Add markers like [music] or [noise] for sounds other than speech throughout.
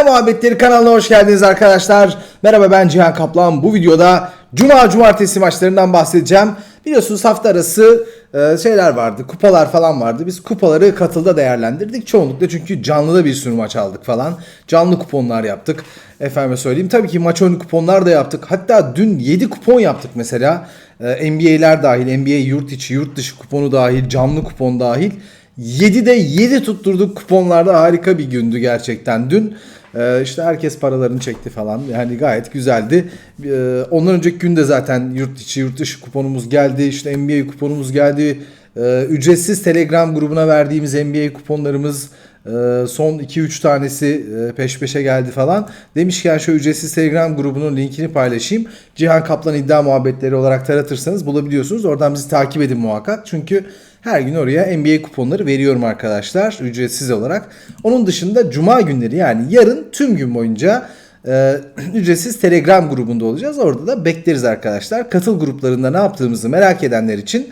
İddia Muhabbetleri kanalına hoş geldiniz arkadaşlar. Merhaba ben Cihan Kaplan. Bu videoda Cuma Cumartesi maçlarından bahsedeceğim. Biliyorsunuz hafta arası e, şeyler vardı, kupalar falan vardı. Biz kupaları katılda değerlendirdik. Çoğunlukla çünkü canlıda bir sürü maç aldık falan. Canlı kuponlar yaptık. Efendime söyleyeyim. Tabii ki maç oyunu kuponlar da yaptık. Hatta dün 7 kupon yaptık mesela. E, NBA'ler dahil, NBA yurt içi, yurt dışı kuponu dahil, canlı kupon dahil. 7'de 7 tutturduk kuponlarda harika bir gündü gerçekten dün. Ee, işte herkes paralarını çekti falan. Yani gayet güzeldi. Ee, ondan önceki günde zaten yurt içi yurt dışı kuponumuz geldi. İşte NBA kuponumuz geldi. Ee, ücretsiz Telegram grubuna verdiğimiz NBA kuponlarımız e, son 2-3 tanesi e, peş peşe geldi falan. Demişken şu ücretsiz Telegram grubunun linkini paylaşayım. Cihan Kaplan iddia muhabbetleri olarak taratırsanız bulabiliyorsunuz. Oradan bizi takip edin muhakkak. Çünkü her gün oraya NBA kuponları veriyorum arkadaşlar ücretsiz olarak. Onun dışında cuma günleri yani yarın tüm gün boyunca e, [clears throat] ücretsiz Telegram grubunda olacağız. Orada da bekleriz arkadaşlar. Katıl gruplarında ne yaptığımızı merak edenler için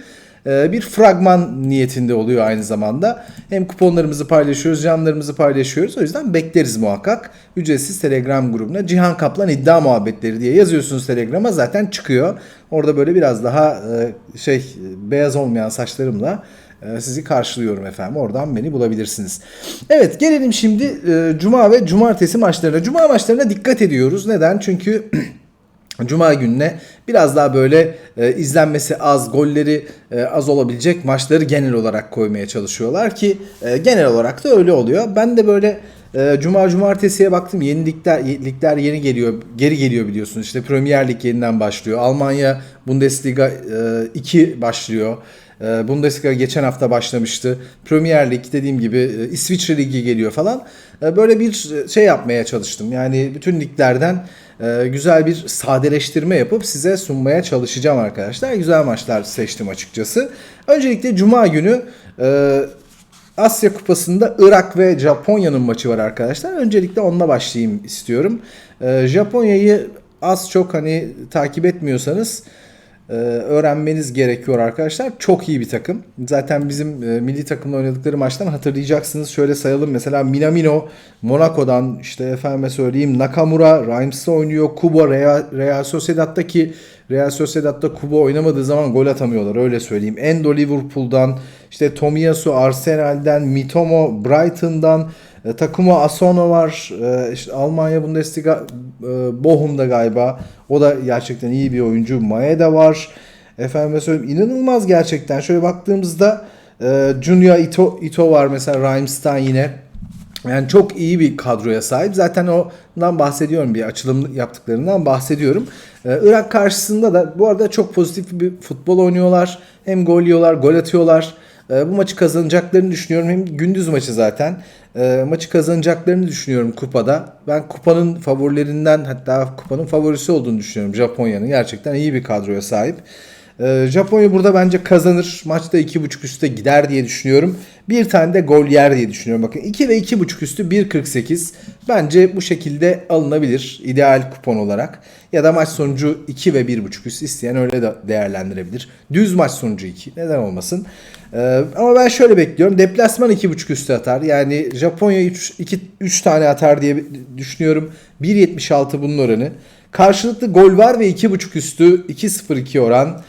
e, bir fragman niyetinde oluyor aynı zamanda. Hem kuponlarımızı paylaşıyoruz, canlarımızı paylaşıyoruz. O yüzden bekleriz muhakkak. Ücretsiz Telegram grubuna Cihan Kaplan iddia muhabbetleri diye yazıyorsunuz Telegram'a zaten çıkıyor. Orada böyle biraz daha e, şey beyaz olmayan saçlarımla e, sizi karşılıyorum efendim. Oradan beni bulabilirsiniz. Evet gelelim şimdi e, Cuma ve Cumartesi maçlarına. Cuma maçlarına dikkat ediyoruz. Neden? Çünkü [clears throat] Cuma gününe biraz daha böyle izlenmesi az, golleri az olabilecek maçları genel olarak koymaya çalışıyorlar ki genel olarak da öyle oluyor. Ben de böyle e, Cuma cumartesiye baktım. Yeni ligler, ligler yeni geliyor, geri geliyor biliyorsunuz. İşte Premier Lig yeniden başlıyor. Almanya Bundesliga e, 2 başlıyor. E, Bundesliga geçen hafta başlamıştı. Premier Lig dediğim gibi e, İsviçre Ligi geliyor falan. E, böyle bir şey yapmaya çalıştım. Yani bütün liglerden e, güzel bir sadeleştirme yapıp size sunmaya çalışacağım arkadaşlar. Güzel maçlar seçtim açıkçası. Öncelikle Cuma günü e, Asya Kupası'nda Irak ve Japonya'nın maçı var arkadaşlar. Öncelikle onunla başlayayım istiyorum. E, Japonya'yı az çok hani takip etmiyorsanız e, öğrenmeniz gerekiyor arkadaşlar. Çok iyi bir takım. Zaten bizim e, milli takımla oynadıkları maçtan hatırlayacaksınız. Şöyle sayalım mesela Minamino Monaco'dan işte efendime söyleyeyim Nakamura Reims'te oynuyor. Kubo Real, Real Sociedad'daki Real Sociedad'da Kubo oynamadığı zaman gol atamıyorlar öyle söyleyeyim. Endo Liverpool'dan işte Tomiyasu Arsenal'den Mitomo Brighton'dan e, Takuma Asono var. E, işte Almanya Bundesliga e, Bochum'da galiba. O da gerçekten iyi bir oyuncu. Maeda var. Efendim söyleyeyim inanılmaz gerçekten. Şöyle baktığımızda e, Junior Ito, Ito var mesela Reims'tan yine. Yani çok iyi bir kadroya sahip. Zaten ondan bahsediyorum bir açılım yaptıklarından bahsediyorum. Ee, Irak karşısında da bu arada çok pozitif bir futbol oynuyorlar. Hem gol yiyorlar, gol atıyorlar. Ee, bu maçı kazanacaklarını düşünüyorum. Hem gündüz maçı zaten. Ee, maçı kazanacaklarını düşünüyorum kupada. Ben kupanın favorilerinden hatta kupanın favorisi olduğunu düşünüyorum Japonya'nın. Gerçekten iyi bir kadroya sahip. Ee, Japonya burada bence kazanır. Maçta 2.5 üstte gider diye düşünüyorum. Bir tane de gol yer diye düşünüyorum. Bakın 2 ve 2.5 üstü 1.48. Bence bu şekilde alınabilir. ideal kupon olarak. Ya da maç sonucu 2 ve 1.5 üst isteyen öyle de değerlendirebilir. Düz maç sonucu 2. Neden olmasın? Ee, ama ben şöyle bekliyorum. Deplasman 2.5 üstü atar. Yani Japonya 3, 2, 3 tane atar diye düşünüyorum. 1.76 bunun oranı. Karşılıklı gol var ve 2.5 üstü 2.02 oran.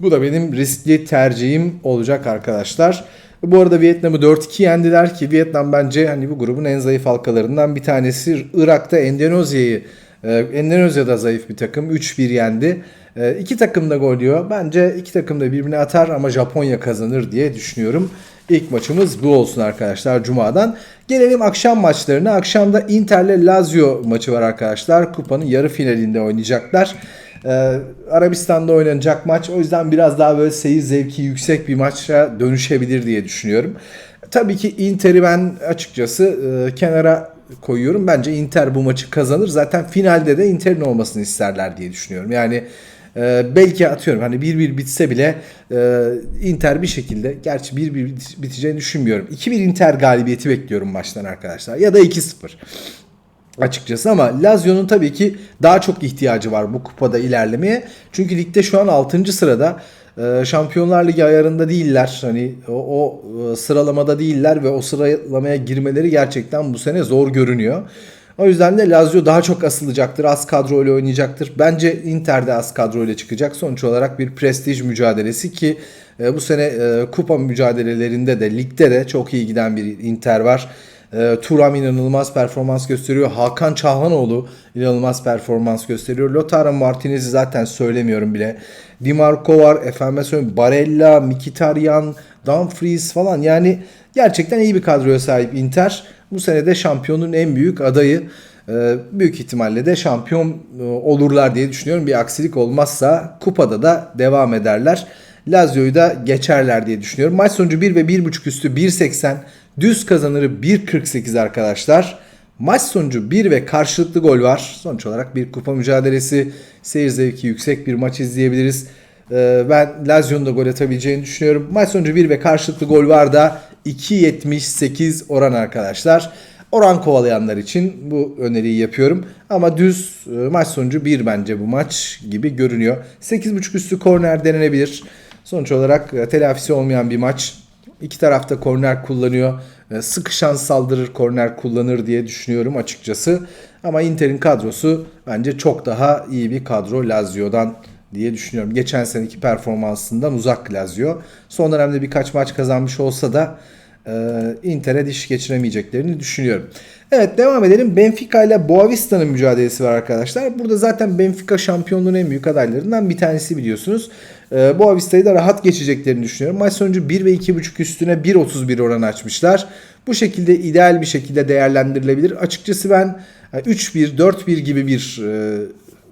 Bu da benim riskli tercihim olacak arkadaşlar. Bu arada Vietnam'ı 4-2 yendiler ki Vietnam bence hani bu grubun en zayıf halkalarından bir tanesi. Irak'ta Endonezya'yı e, Endonezya zayıf bir takım. 3-1 yendi. E, iki takım da gol yiyor. Bence iki takım da birbirine atar ama Japonya kazanır diye düşünüyorum. İlk maçımız bu olsun arkadaşlar Cuma'dan. Gelelim akşam maçlarına. Akşamda Inter'le Lazio maçı var arkadaşlar. Kupanın yarı finalinde oynayacaklar. Ee, Arabistan'da oynanacak maç. O yüzden biraz daha böyle seyir zevki yüksek bir maça dönüşebilir diye düşünüyorum. Tabii ki Inter'i ben açıkçası e, kenara koyuyorum. Bence Inter bu maçı kazanır. Zaten finalde de Inter'in olmasını isterler diye düşünüyorum. Yani e, belki atıyorum hani 1-1 bitse bile e, Inter bir şekilde gerçi 1-1 biteceğini düşünmüyorum. 2-1 Inter galibiyeti bekliyorum maçtan arkadaşlar. Ya da 2-0 açıkçası ama Lazio'nun tabii ki daha çok ihtiyacı var bu kupada ilerlemeye. Çünkü ligde şu an 6. sırada. Ee, Şampiyonlar Ligi ayarında değiller. Hani o, o e, sıralamada değiller ve o sıralamaya girmeleri gerçekten bu sene zor görünüyor. O yüzden de Lazio daha çok asılacaktır. Az kadroyla oynayacaktır. Bence Inter de az kadroyla çıkacak. Sonuç olarak bir prestij mücadelesi ki e, bu sene e, kupa mücadelelerinde de ligde de çok iyi giden bir Inter var. E, Turam inanılmaz performans gösteriyor. Hakan Çağhanoğlu inanılmaz performans gösteriyor. Lautaro Martinez'i zaten söylemiyorum bile. Di Marco var, efendim söyleyeyim Barella, Mkhitaryan, Dumfries falan. Yani gerçekten iyi bir kadroya sahip Inter. Bu sene de şampiyonun en büyük adayı. Ee, büyük ihtimalle de şampiyon e, olurlar diye düşünüyorum. Bir aksilik olmazsa kupada da devam ederler. Lazio'yu da geçerler diye düşünüyorum. Maç sonucu 1 ve 1.5 üstü 1.80. Düz kazanırı 1.48 arkadaşlar. Maç sonucu 1 ve karşılıklı gol var. Sonuç olarak bir kupa mücadelesi. Seyir zevki yüksek bir maç izleyebiliriz. Ee, ben Lazio'nun da gol atabileceğini düşünüyorum. Maç sonucu 1 ve karşılıklı gol var da 2.78 oran arkadaşlar. Oran kovalayanlar için bu öneriyi yapıyorum. Ama düz e, maç sonucu 1 bence bu maç gibi görünüyor. 8.5 üstü korner denenebilir. Sonuç olarak e, telafisi olmayan bir maç. İki tarafta korner kullanıyor. E, sıkışan saldırır, korner kullanır diye düşünüyorum açıkçası. Ama Inter'in kadrosu bence çok daha iyi bir kadro Lazio'dan diye düşünüyorum. Geçen seneki performansından uzak Lazio. Son dönemde birkaç maç kazanmış olsa da Inter'e diş geçiremeyeceklerini düşünüyorum. Evet devam edelim. Benfica ile Boavista'nın mücadelesi var arkadaşlar. Burada zaten Benfica şampiyonluğun en büyük adaylarından bir tanesi biliyorsunuz. E, Boavista'yı da rahat geçeceklerini düşünüyorum. Maç sonucu 1 ve 2.5 üstüne 1.31 oran açmışlar. Bu şekilde ideal bir şekilde değerlendirilebilir. Açıkçası ben 3-1, 4-1 gibi bir e,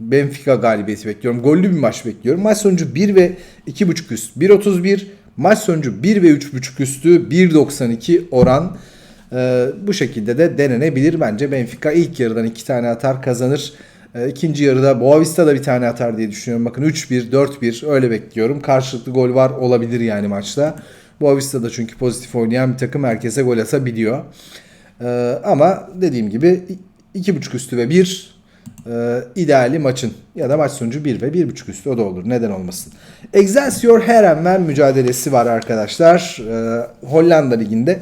Benfica galibiyeti bekliyorum. Gollü bir maç bekliyorum. Maç sonucu 1 ve 2.5 üst 1.31. Maç sonucu 1 ve 3.5 üstü 1.92 oran. Ee, bu şekilde de denenebilir. Bence Benfica ilk yarıdan 2 tane atar kazanır. Ee, ikinci yarıda Boavista da bir tane atar diye düşünüyorum. Bakın 3-1, 4-1 öyle bekliyorum. Karşılıklı gol var olabilir yani maçta. Boavista da çünkü pozitif oynayan bir takım herkese gol atabiliyor. Ee, ama dediğim gibi 2.5 üstü ve 1 e, ideali maçın ya da maç sonucu 1 ve 1.5 üstü o da olur. Neden olmasın. Excelsior Herenven mücadelesi var arkadaşlar. E, Hollanda Ligi'nde.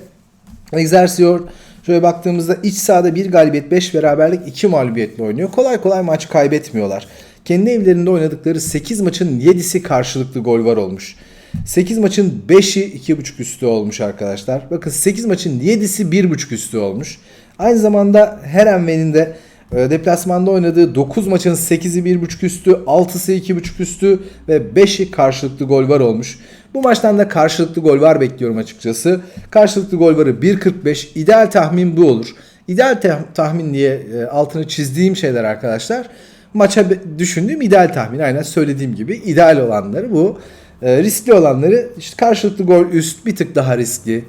Excelsior şöyle baktığımızda iç sahada bir galibiyet 5 beraberlik 2 mağlubiyetle oynuyor. Kolay kolay maç kaybetmiyorlar. Kendi evlerinde oynadıkları 8 maçın 7'si karşılıklı gol var olmuş. 8 maçın 5'i 2.5 üstü olmuş arkadaşlar. Bakın 8 maçın 7'si 1.5 üstü olmuş. Aynı zamanda Herenven'in de deplasmanda oynadığı 9 maçın 8'i 1.5 üstü, 6'sı 2.5 üstü ve 5'i karşılıklı gol var olmuş. Bu maçtan da karşılıklı gol var bekliyorum açıkçası. Karşılıklı gol varı 1.45. İdeal tahmin bu olur. İdeal tahmin diye e, altını çizdiğim şeyler arkadaşlar. Maça düşündüğüm ideal tahmin. Aynen söylediğim gibi ideal olanları bu. E, riskli olanları işte karşılıklı gol üst bir tık daha riskli.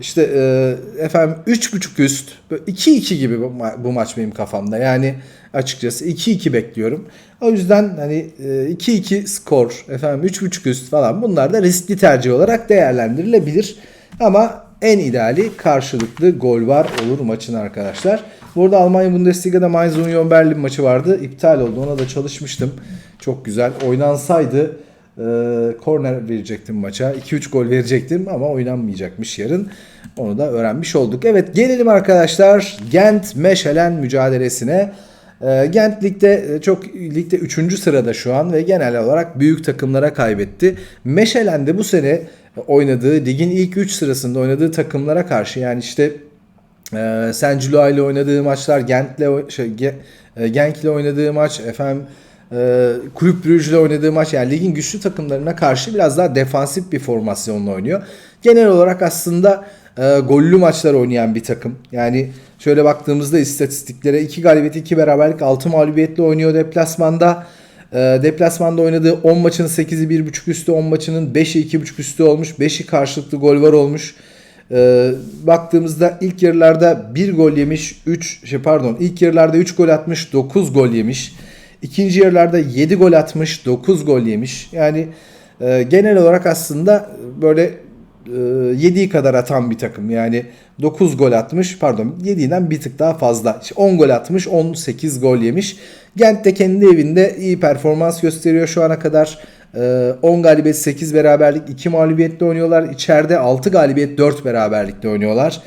İşte e, efendim 3.5 üst 2-2 gibi bu, ma- bu maç benim kafamda. Yani açıkçası 2-2 bekliyorum. O yüzden hani e, 2-2 skor efendim 3.5 üst falan bunlar da riskli tercih olarak değerlendirilebilir. Ama en ideali karşılıklı gol var olur maçın arkadaşlar. Burada Almanya Bundesliga'da Mainz Union Berlin maçı vardı. İptal oldu. Ona da çalışmıştım. Çok güzel. Oynansaydı e, korner verecektim maça. 2-3 gol verecektim ama oynanmayacakmış yarın. Onu da öğrenmiş olduk. Evet gelelim arkadaşlar Gent Meşelen mücadelesine. E, Gent ligde e, çok ligde 3. sırada şu an ve genel olarak büyük takımlara kaybetti. Meşelen de bu sene oynadığı ligin ilk 3 sırasında oynadığı takımlara karşı yani işte e, Saint ile oynadığı maçlar Gent'le şey, Genk ile oynadığı maç efendim e, Kulüp Brugge'le oynadığı maç yani ligin güçlü takımlarına karşı biraz daha defansif bir formasyonla oynuyor. Genel olarak aslında e, gollü maçlar oynayan bir takım. Yani şöyle baktığımızda istatistiklere 2 galibiyet 2 beraberlik 6 mağlubiyetle oynuyor deplasmanda. E, deplasmanda oynadığı 10 maçın 8'i 1.5 üstü 10 maçının 5'i 2.5 üstü olmuş. 5'i karşılıklı gol var olmuş. E, baktığımızda ilk yarılarda 1 gol yemiş 3 şey pardon ilk yarılarda 3 gol atmış 9 gol yemiş. İkinci yarılarda 7 gol atmış, 9 gol yemiş. Yani e, genel olarak aslında böyle e, 7'yi kadar atan bir takım. Yani 9 gol atmış, pardon 7'den bir tık daha fazla. 10 gol atmış, 18 gol yemiş. Gent de kendi evinde iyi performans gösteriyor şu ana kadar. 10 e, galibiyet 8 beraberlik 2 mağlubiyetle oynuyorlar. İçeride 6 galibiyet 4 beraberlikle oynuyorlar.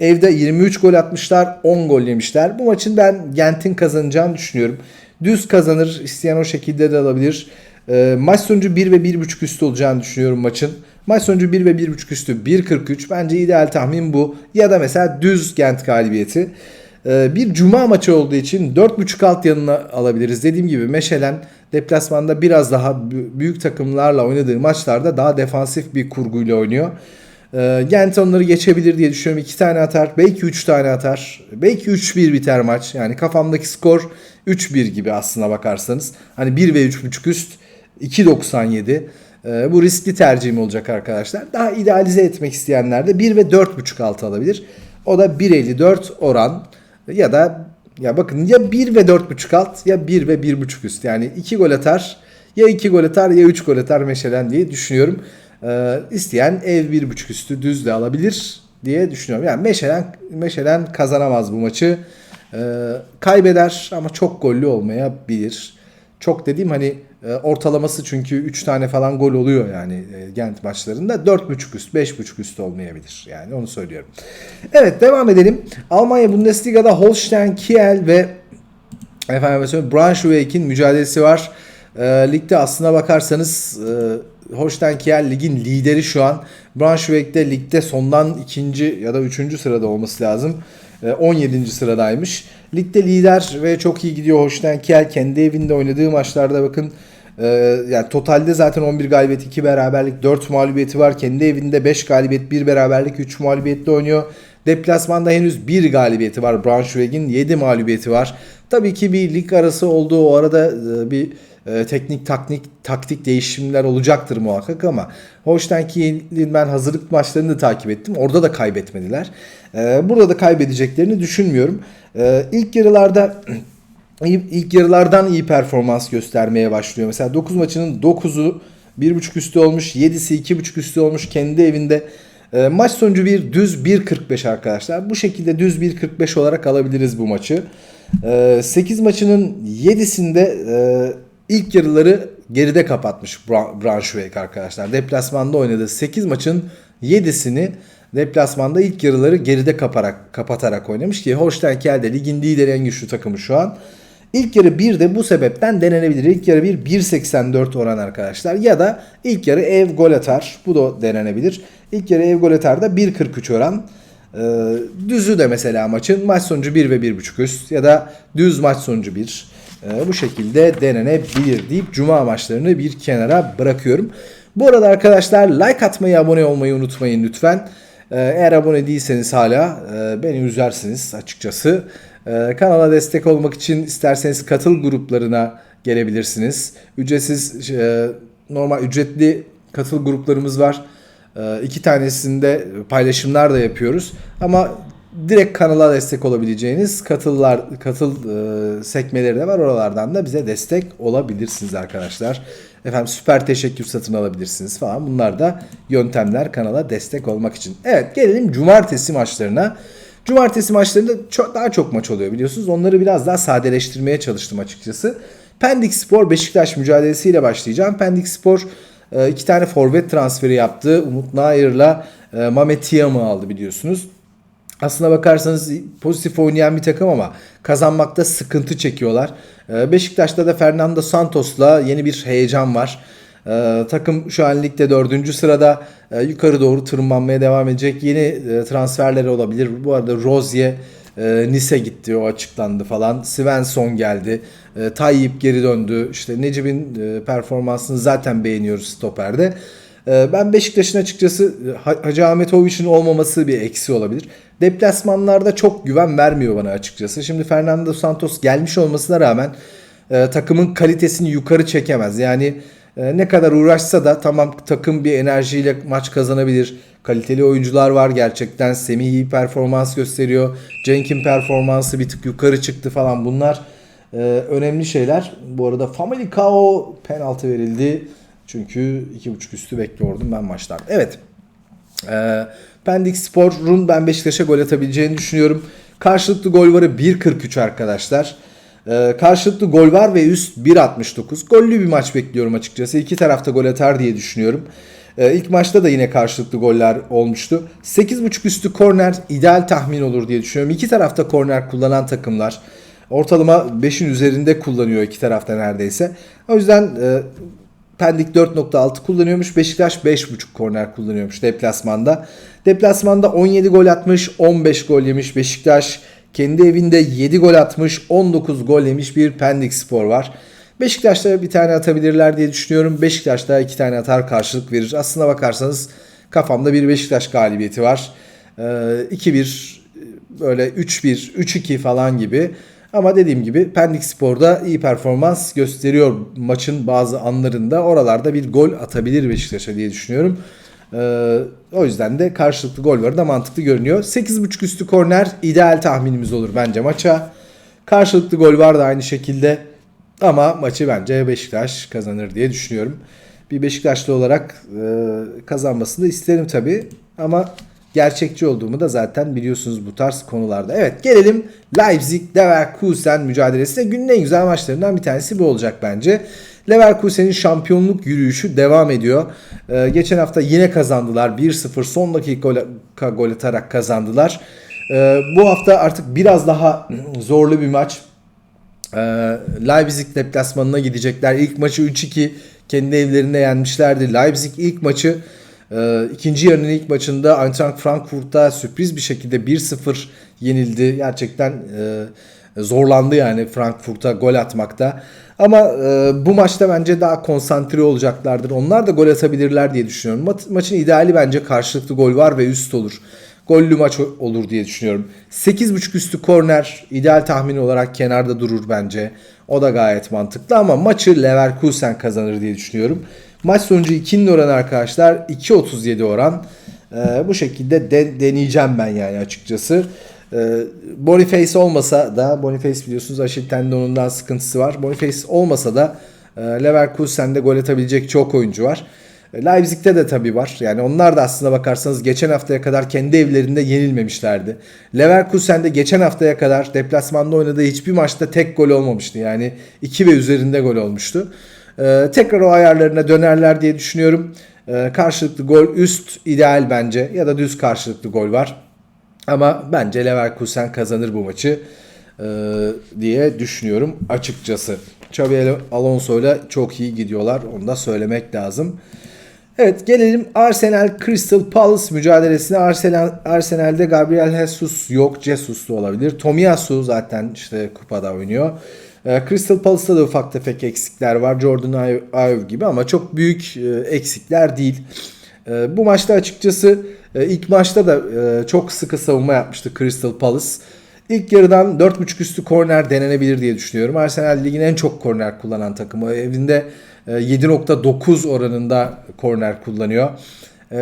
Evde 23 gol atmışlar, 10 gol yemişler. Bu maçın ben Gent'in kazanacağını düşünüyorum. Düz kazanır, isteyen o şekilde de alabilir. Ee, maç sonucu 1 ve 1.5 üstü olacağını düşünüyorum maçın. Maç sonucu 1 ve 1.5 üstü 1.43. Bence ideal tahmin bu. Ya da mesela düz Gent galibiyeti. Ee, bir cuma maçı olduğu için 4.5 alt yanına alabiliriz. Dediğim gibi Meşelen deplasmanda biraz daha bü- büyük takımlarla oynadığı maçlarda daha defansif bir kurguyla oynuyor. Ee, Gent onları geçebilir diye düşünüyorum. 2 tane atar. Belki 3 tane atar. Belki 3-1 biter maç. Yani kafamdaki skor 3-1 gibi aslına bakarsanız. Hani 1 ve 3.5 üst 2.97. Ee, bu riskli tercihim olacak arkadaşlar. Daha idealize etmek isteyenler de 1 ve 4.5 altı alabilir. O da 1.54 oran ya da ya bakın ya 1 ve 4.5 alt ya 1 ve 1.5 üst. Yani 2 gol atar ya 2 gol atar ya 3 gol atar Meşelen diye düşünüyorum. Ee, isteyen ev 1.5 üstü düz de alabilir diye düşünüyorum. Yani Meşelen, Meşelen kazanamaz bu maçı. Ee, kaybeder ama çok gollü olmayabilir. Çok dediğim hani e, ortalaması çünkü 3 tane falan gol oluyor yani e, Gent maçlarında. 4.5 üst, 5.5 üst olmayabilir. Yani onu söylüyorum. Evet devam edelim. Almanya Bundesliga'da Holstein Kiel ve efendim Braunschweig'in mücadelesi var. E, ligde aslına bakarsanız e, Holstein Kiel ligin lideri şu an. Braunschweig de ligde sondan ikinci ya da üçüncü sırada olması lazım. E, 17. sıradaymış. Ligde lider ve çok iyi gidiyor Holstein Kiel. Kendi evinde oynadığı maçlarda bakın e, yani totalde zaten 11 galibiyet 2 beraberlik 4 mağlubiyeti var. Kendi evinde 5 galibiyet 1 beraberlik 3 mağlubiyetle oynuyor. Deplasmanda henüz 1 galibiyeti var. Braunschweig'in 7 mağlubiyeti var. Tabii ki bir lig arası olduğu o arada e, bir e, teknik taktik taktik değişimler olacaktır muhakkak ama Holstein ben hazırlık maçlarını da takip ettim. Orada da kaybetmediler. E, burada da kaybedeceklerini düşünmüyorum. E, ilk yarılarda [clears throat] ilk yarılardan iyi performans göstermeye başlıyor. Mesela 9 maçının 9'u 1.5 üstü olmuş, 7'si 2.5 üstü olmuş kendi evinde. E, maç sonucu bir düz 1.45 arkadaşlar. Bu şekilde düz 1.45 olarak alabiliriz bu maçı. E, 8 maçının 7'sinde e, ilk yarıları geride kapatmış Bra- Braunschweig arkadaşlar. Deplasmanda oynadığı 8 maçın 7'sini deplasmanda ilk yarıları geride kaparak, kapatarak oynamış ki Holstein Kiel de ligin lideri en güçlü takımı şu an. İlk yarı 1 de bu sebepten denenebilir. İlk yarı 1 1.84 oran arkadaşlar. Ya da ilk yarı ev gol atar. Bu da denenebilir. İlk yarı ev gol atar da 1.43 oran. Ee, düzü de mesela maçın maç sonucu 1 ve 1.5 üst ya da düz maç sonucu 1. Ee, bu şekilde denenebilir deyip cuma maçlarını bir kenara bırakıyorum. Bu arada arkadaşlar like atmayı abone olmayı unutmayın lütfen. Ee, Eğer abone değilseniz hala e, beni üzersiniz açıkçası. Ee, Kanala destek olmak için isterseniz katıl gruplarına gelebilirsiniz. Ücretsiz, e, normal ücretli katıl gruplarımız var. İki tanesinde paylaşımlar da yapıyoruz. Ama direkt kanala destek olabileceğiniz katıllar katıl e, sekmeleri de var. Oralardan da bize destek olabilirsiniz arkadaşlar. Efendim süper teşekkür satın alabilirsiniz falan. Bunlar da yöntemler kanala destek olmak için. Evet gelelim cumartesi maçlarına. Cumartesi maçlarında çok, daha çok maç oluyor biliyorsunuz. Onları biraz daha sadeleştirmeye çalıştım açıkçası. Pendik Spor Beşiktaş mücadelesiyle başlayacağım. Pendik Spor e, iki tane forvet transferi yaptı. Umut Nair'la e, Mehmet Tiam'ı aldı biliyorsunuz. Aslına bakarsanız pozitif oynayan bir takım ama kazanmakta sıkıntı çekiyorlar. Ee, Beşiktaş'ta da Fernando Santos'la yeni bir heyecan var. Ee, takım şu an ligde dördüncü sırada Ee, yukarı doğru tırmanmaya devam edecek. Yeni e, transferleri olabilir. Bu arada Rozier e, Nice gitti o açıklandı falan. Svensson geldi. E, Tayyip geri döndü. İşte Necip'in e, performansını zaten beğeniyoruz stoperde. Ee, Ben Beşiktaş'ın açıkçası e, Ha- Hacı Ahmetoviç'in olmaması bir eksi olabilir. Deplasmanlarda çok güven vermiyor bana açıkçası. Şimdi Fernando Santos gelmiş olmasına rağmen e, takımın kalitesini yukarı çekemez. Yani e, ne kadar uğraşsa da tamam takım bir enerjiyle maç kazanabilir. Kaliteli oyuncular var gerçekten. Semih iyi performans gösteriyor. Cenk'in performansı bir tık yukarı çıktı falan. Bunlar e, önemli şeyler. Bu arada Famalicao penaltı verildi. Çünkü 2.5 üstü bekliyordum ben maçtan. Evet. Ee, Pendik Spor'un ben Beşiktaş'a gol atabileceğini düşünüyorum. Karşılıklı gol varı 1.43 arkadaşlar. Ee, karşılıklı gol var ve üst 1.69. Gollü bir maç bekliyorum açıkçası. İki tarafta gol atar diye düşünüyorum. Ee, ilk maçta da yine karşılıklı goller olmuştu. 8.5 üstü korner ideal tahmin olur diye düşünüyorum. İki tarafta korner kullanan takımlar. Ortalama 5'in üzerinde kullanıyor iki tarafta neredeyse. O yüzden e, Pendik 4.6 kullanıyormuş. Beşiktaş 5.5 korner kullanıyormuş deplasmanda. Deplasmanda 17 gol atmış, 15 gol yemiş Beşiktaş. Kendi evinde 7 gol atmış, 19 gol yemiş bir Pendik Spor var. Beşiktaş'ta bir tane atabilirler diye düşünüyorum. Beşiktaş da iki tane atar karşılık verir. Aslına bakarsanız kafamda bir Beşiktaş galibiyeti var. Ee, 2-1 böyle 3-1, 3-2 falan gibi. Ama dediğim gibi Pendik Spor'da iyi performans gösteriyor maçın bazı anlarında. Oralarda bir gol atabilir Beşiktaş'a diye düşünüyorum. Ee, o yüzden de karşılıklı gol var da mantıklı görünüyor. 8.5 üstü korner ideal tahminimiz olur bence maça. Karşılıklı gol var da aynı şekilde. Ama maçı bence Beşiktaş kazanır diye düşünüyorum. Bir Beşiktaşlı olarak e, kazanmasını isterim tabii. Ama gerçekçi olduğumu da zaten biliyorsunuz bu tarz konularda. Evet gelelim Leipzig Leverkusen mücadelesine. Günün en güzel maçlarından bir tanesi bu olacak bence. Leverkusen'in şampiyonluk yürüyüşü devam ediyor. Ee, geçen hafta yine kazandılar. 1-0 son dakika gol, atarak kazandılar. Ee, bu hafta artık biraz daha [clears throat] zorlu bir maç. Ee, Leipzig deplasmanına gidecekler. İlk maçı 3-2 kendi evlerinde yenmişlerdi. Leipzig ilk maçı e, ikinci yarının ilk maçında Eintracht Frankfurt'ta sürpriz bir şekilde 1-0 yenildi. Gerçekten e, zorlandı yani Frankfurt'a gol atmakta. Ama e, bu maçta bence daha konsantre olacaklardır. Onlar da gol atabilirler diye düşünüyorum. Ma- maçın ideali bence karşılıklı gol var ve üst olur. Gollü maç olur diye düşünüyorum. 8.5 üstü korner ideal tahmin olarak kenarda durur bence. O da gayet mantıklı ama maçı Leverkusen kazanır diye düşünüyorum. Maç sonucu 2'nin oranı arkadaşlar 2.37 oran. Ee, bu şekilde de, deneyeceğim ben yani açıkçası. Ee, Boniface olmasa da Boniface biliyorsunuz Aşil tendonundan sıkıntısı var. Boniface olmasa da e, Leverkusen'de gol atabilecek çok oyuncu var. E, Leipzig'te de tabii var. Yani onlar da aslında bakarsanız geçen haftaya kadar kendi evlerinde yenilmemişlerdi. Leverkusen'de geçen haftaya kadar deplasmanda oynadığı hiçbir maçta tek gol olmamıştı. Yani 2 ve üzerinde gol olmuştu. Ee, tekrar o ayarlarına dönerler diye düşünüyorum. Ee, karşılıklı gol üst ideal bence ya da düz karşılıklı gol var. Ama bence Leverkusen kazanır bu maçı e, diye düşünüyorum açıkçası. Xabi Alonso ile çok iyi gidiyorlar. Onu da söylemek lazım. Evet gelelim Arsenal Crystal Palace mücadelesine. Arsenal Arsenal'de Gabriel Jesus yok. Jesus da olabilir. Tomiyasu zaten işte kupada oynuyor. Ee, Crystal Palace'ta da ufak tefek eksikler var. Jordan Ayew gibi ama çok büyük e, eksikler değil. E, bu maçta açıkçası e, ilk maçta da e, çok sıkı savunma yapmıştı Crystal Palace. İlk yarıdan 4.5 üstü korner denenebilir diye düşünüyorum. Arsenal ligin en çok korner kullanan takımı. Evinde e, 7.9 oranında korner kullanıyor.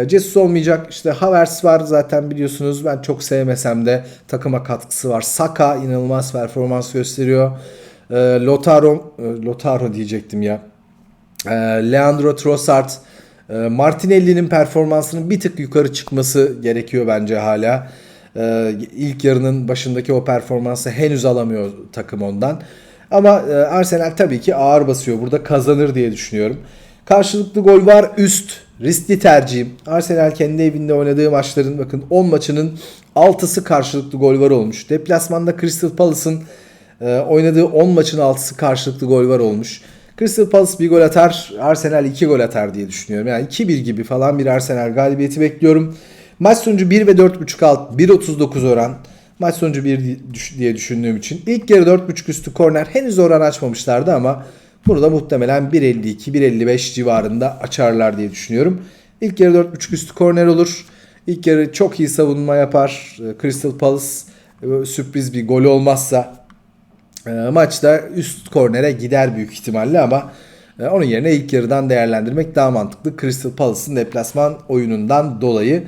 Jesus olmayacak. İşte Havertz var zaten biliyorsunuz. Ben çok sevmesem de takıma katkısı var. Saka inanılmaz performans gösteriyor. E, Lotaro, e, Lotaro diyecektim ya. E, Leandro Trossard e, Martinelli'nin performansının bir tık yukarı çıkması gerekiyor bence hala. E, ilk yarının başındaki o performansı henüz alamıyor takım ondan. Ama e, Arsenal tabii ki ağır basıyor. Burada kazanır diye düşünüyorum. Karşılıklı gol var üst. Riskli tercihim. Arsenal kendi evinde oynadığı maçların bakın 10 maçının 6'sı karşılıklı gol var olmuş. Deplasmanda Crystal Palace'ın e, oynadığı 10 maçın 6'sı karşılıklı gol var olmuş. Crystal Palace bir gol atar, Arsenal 2 gol atar diye düşünüyorum. Yani 2-1 gibi falan bir Arsenal galibiyeti bekliyorum. Maç sonucu 1 ve 4.5 alt, 1.39 oran. Maç sonucu 1 diye düşündüğüm için. İlk yarı 4.5 üstü korner henüz oran açmamışlardı ama bunu da muhtemelen 1.52-1.55 civarında açarlar diye düşünüyorum. İlk yarı 4.5 üstü korner olur. İlk yarı çok iyi savunma yapar. Crystal Palace sürpriz bir gol olmazsa e, maçta üst kornere gider büyük ihtimalle ama e, onun yerine ilk yarıdan değerlendirmek daha mantıklı. Crystal Palace'ın deplasman oyunundan dolayı.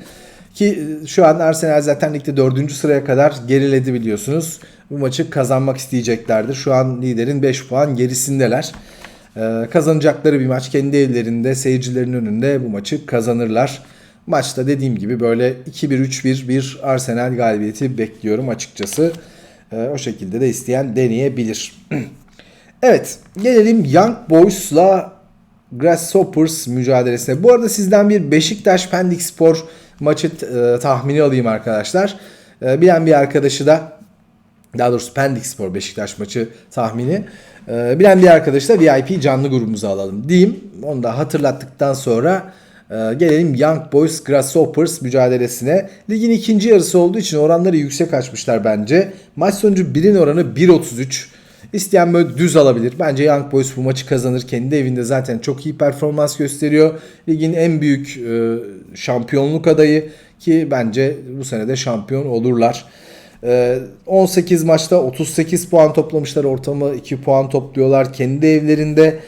Ki e, şu an Arsenal zaten ligde 4. sıraya kadar geriledi biliyorsunuz. Bu maçı kazanmak isteyeceklerdir. Şu an liderin 5 puan gerisindeler. Ee, kazanacakları bir maç kendi evlerinde seyircilerin önünde bu maçı kazanırlar. Maçta dediğim gibi böyle 2-1-3-1 bir Arsenal galibiyeti bekliyorum açıkçası. Ee, o şekilde de isteyen deneyebilir. [clears throat] evet gelelim Young Boys'la Grasshoppers mücadelesine. Bu arada sizden bir Beşiktaş Pendik Spor maçı e, tahmini alayım arkadaşlar. E, bilen bir arkadaşı da daha doğrusu Pendik Spor Beşiktaş maçı tahmini. E, bilen bir arkadaşı da VIP canlı grubumuza alalım diyeyim. Onu da hatırlattıktan sonra e, gelelim Young Boys Grasshoppers mücadelesine. Ligin ikinci yarısı olduğu için oranları yüksek açmışlar bence. Maç sonucu 1'in oranı 1.33. İsteyen böyle düz alabilir. Bence Young Boys bu maçı kazanır. Kendi evinde zaten çok iyi performans gösteriyor. Ligin en büyük e, şampiyonluk adayı ki bence bu sene de şampiyon olurlar. E, 18 maçta 38 puan toplamışlar. Ortamı 2 puan topluyorlar. Kendi evlerinde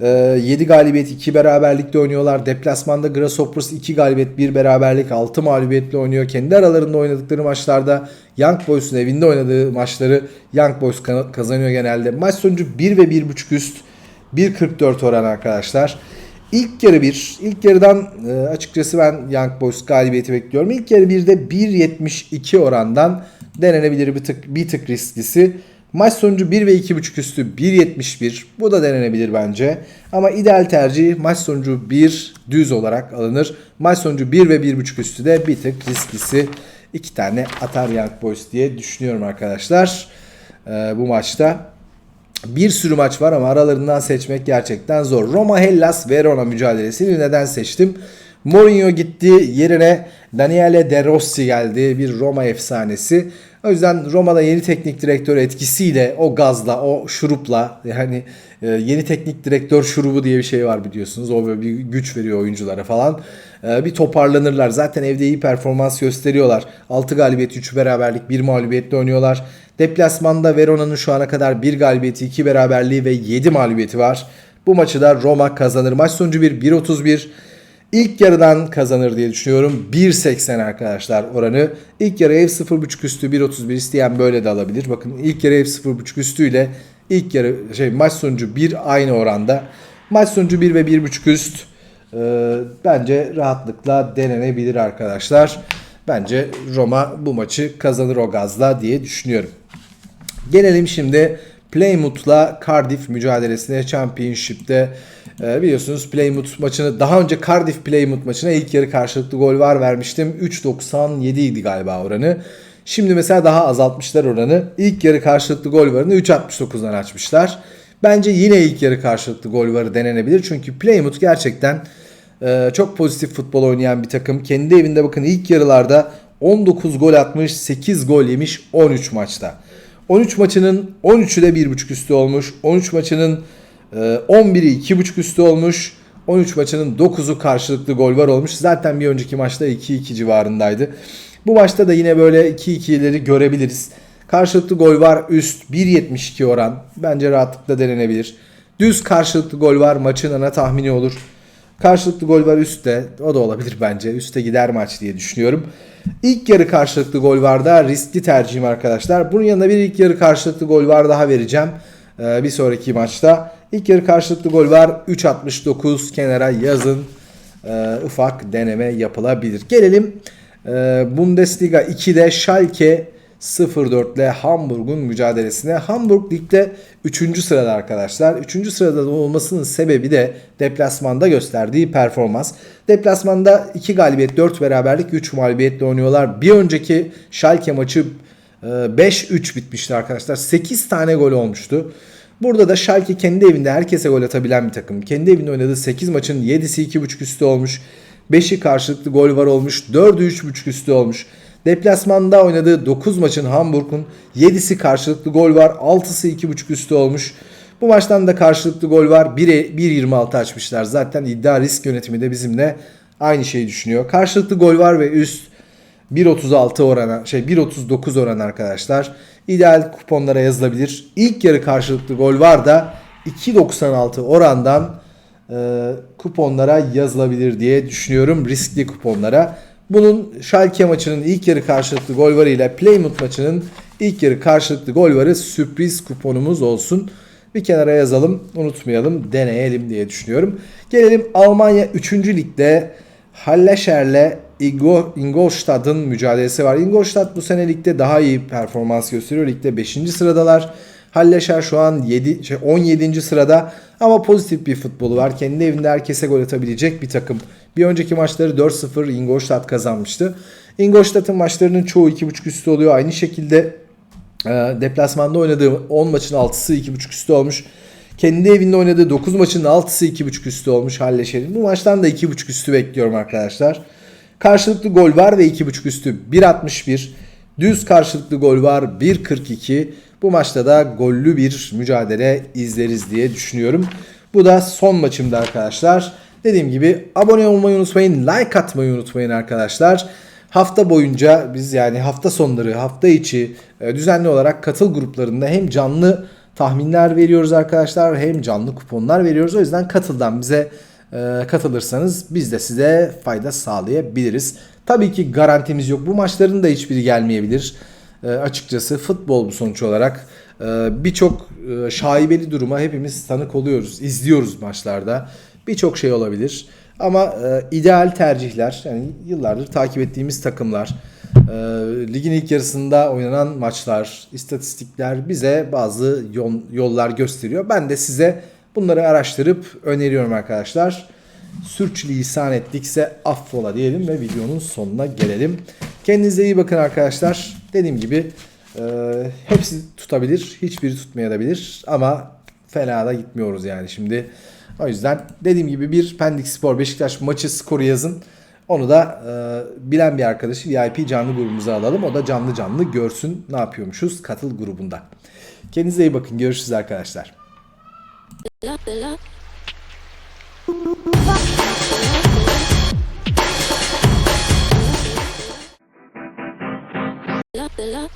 e, 7 galibiyet 2 beraberlikle oynuyorlar. Deplasmanda Grasshoppers 2 galibiyet 1 beraberlik 6 mağlubiyetle oynuyor. Kendi aralarında oynadıkları maçlarda Young Boys'un evinde oynadığı maçları Young Boys ka- kazanıyor genelde. Maç sonucu 1 ve 1.5 üst 1.44 oran arkadaşlar. İlk yarı 1. İlk yarıdan e, açıkçası ben Young Boys galibiyeti bekliyorum. İlk yarı 1'de 1.72 orandan denenebilir bir tık bir tık risklisi. Maç sonucu 1 ve 2.5 üstü 1.71. Bu da denenebilir bence. Ama ideal tercih maç sonucu 1 düz olarak alınır. Maç sonucu 1 ve 1.5 üstü de bir tık risklisi. İki tane atar Young Boys diye düşünüyorum arkadaşlar. Ee, bu maçta. Bir sürü maç var ama aralarından seçmek gerçekten zor. Roma Hellas Verona mücadelesini neden seçtim? Mourinho gitti yerine Daniele De Rossi geldi bir Roma efsanesi. O yüzden Roma'da yeni teknik direktör etkisiyle o gazla o şurupla yani e, yeni teknik direktör şurubu diye bir şey var biliyorsunuz. O böyle bir güç veriyor oyunculara falan. E, bir toparlanırlar. Zaten evde iyi performans gösteriyorlar. 6 galibiyet 3 beraberlik 1 mağlubiyetle oynuyorlar. Deplasmanda Verona'nın şu ana kadar 1 galibiyeti 2 beraberliği ve 7 mağlubiyeti var. Bu maçı da Roma kazanır. Maç sonucu 1 1.31. İlk yarıdan kazanır diye düşünüyorum. 1.80 arkadaşlar oranı. İlk yarı ev 0.5 üstü 1.31 isteyen böyle de alabilir. Bakın ilk yarı ev 0.5 üstüyle ilk yarı şey maç sonucu 1 aynı oranda. Maç sonucu 1 ve 1.5 üst e, bence rahatlıkla denenebilir arkadaşlar. Bence Roma bu maçı kazanır o gazla diye düşünüyorum. Gelelim şimdi Plymouth'la Cardiff mücadelesine Championship'te e, biliyorsunuz Plymouth maçını daha önce Cardiff Plymouth maçına ilk yarı karşılıklı gol var vermiştim. 3.97 idi galiba oranı. Şimdi mesela daha azaltmışlar oranı. İlk yarı karşılıklı gol varını 3.69'dan açmışlar. Bence yine ilk yarı karşılıklı gol varı denenebilir. Çünkü Plymouth gerçekten e, çok pozitif futbol oynayan bir takım. Kendi evinde bakın ilk yarılarda 19 gol atmış, 8 gol yemiş 13 maçta. 13 maçının 13'ü de 1.5 üstü olmuş. 13 maçının 11'i 2.5 üstü olmuş. 13 maçının 9'u karşılıklı gol var olmuş. Zaten bir önceki maçta 2-2 civarındaydı. Bu maçta da yine böyle 2-2'leri görebiliriz. Karşılıklı gol var üst 1.72 oran. Bence rahatlıkla denenebilir. Düz karşılıklı gol var maçın ana tahmini olur. Karşılıklı gol var üstte. O da olabilir bence. Üste gider maç diye düşünüyorum. İlk yarı karşılıklı gol var da riskli tercihim arkadaşlar. Bunun yanında bir ilk yarı karşılıklı gol var daha vereceğim. Ee, bir sonraki maçta. İlk yarı karşılıklı gol var. 3.69 kenara yazın. Ee, ufak deneme yapılabilir. Gelelim e, Bundesliga 2'de Schalke 0-4 ile Hamburg'un mücadelesine. Hamburg ligde 3. sırada arkadaşlar. 3. sırada olmasının sebebi de deplasmanda gösterdiği performans. Deplasmanda 2 galibiyet 4 beraberlik 3 mağlubiyetle oynuyorlar. Bir önceki Schalke maçı 5-3 bitmişti arkadaşlar. 8 tane gol olmuştu. Burada da Schalke kendi evinde herkese gol atabilen bir takım. Kendi evinde oynadığı 8 maçın 7'si 2.5 üstü olmuş. 5'i karşılıklı gol var olmuş. 4'ü 3.5 üstü olmuş. Deplasmanda oynadığı 9 maçın Hamburg'un 7'si karşılıklı gol var. 6'sı 2.5 üstü olmuş. Bu maçtan da karşılıklı gol var. 1.26 açmışlar. Zaten iddia risk yönetimi de bizimle aynı şeyi düşünüyor. Karşılıklı gol var ve üst 1.36 orana şey 1.39 oran arkadaşlar. İdeal kuponlara yazılabilir. İlk yarı karşılıklı gol var da 2.96 orandan e, kuponlara yazılabilir diye düşünüyorum. Riskli kuponlara. Bunun Schalke maçının ilk yarı karşılıklı gol varı ile Plymouth maçının ilk yarı karşılıklı gol varı sürpriz kuponumuz olsun. Bir kenara yazalım, unutmayalım, deneyelim diye düşünüyorum. Gelelim Almanya 3. ligde Halleşer'le Ingolstadt'ın mücadelesi var. Ingolstadt bu sene ligde daha iyi performans gösteriyor. Ligde 5. sıradalar. Halleşer şu an 7, şey 17. sırada ama pozitif bir futbolu var. Kendi evinde herkese gol atabilecek bir takım. Bir önceki maçları 4-0 Ingolstadt kazanmıştı. Ingolstadt'ın maçlarının çoğu 2.5 üstü oluyor. Aynı şekilde e, deplasmanda oynadığı 10 maçın 6'sı 2.5 üstü olmuş. Kendi evinde oynadığı 9 maçın 6'sı 2.5 üstü olmuş Halleşer'in. Bu maçtan da 2.5 üstü bekliyorum arkadaşlar. Karşılıklı gol var ve 2.5 üstü 1.61. Düz karşılıklı gol var 1.42. Bu maçta da gollü bir mücadele izleriz diye düşünüyorum. Bu da son maçımda arkadaşlar. Dediğim gibi abone olmayı unutmayın, like atmayı unutmayın arkadaşlar. Hafta boyunca biz yani hafta sonları, hafta içi e, düzenli olarak katıl gruplarında hem canlı tahminler veriyoruz arkadaşlar hem canlı kuponlar veriyoruz. O yüzden katıldan bize e, katılırsanız biz de size fayda sağlayabiliriz. Tabii ki garantimiz yok. Bu maçların da hiçbiri gelmeyebilir. E, açıkçası futbol bu sonuç olarak. E, Birçok e, şaibeli duruma hepimiz tanık oluyoruz, izliyoruz maçlarda. Birçok şey olabilir. Ama e, ideal tercihler, yani yıllardır takip ettiğimiz takımlar, e, ligin ilk yarısında oynanan maçlar, istatistikler bize bazı yol, yollar gösteriyor. Ben de size bunları araştırıp öneriyorum arkadaşlar. Sürçülisan ettikse affola diyelim ve videonun sonuna gelelim. Kendinize iyi bakın arkadaşlar. Dediğim gibi e, hepsi tutabilir, hiçbiri tutmayabilir ama fena da gitmiyoruz yani şimdi. O yüzden dediğim gibi bir Pendik Spor Beşiktaş maçı skoru yazın. Onu da e, bilen bir arkadaşı VIP canlı grubumuza alalım. O da canlı canlı görsün ne yapıyormuşuz katıl grubunda. Kendinize iyi bakın. Görüşürüz arkadaşlar. La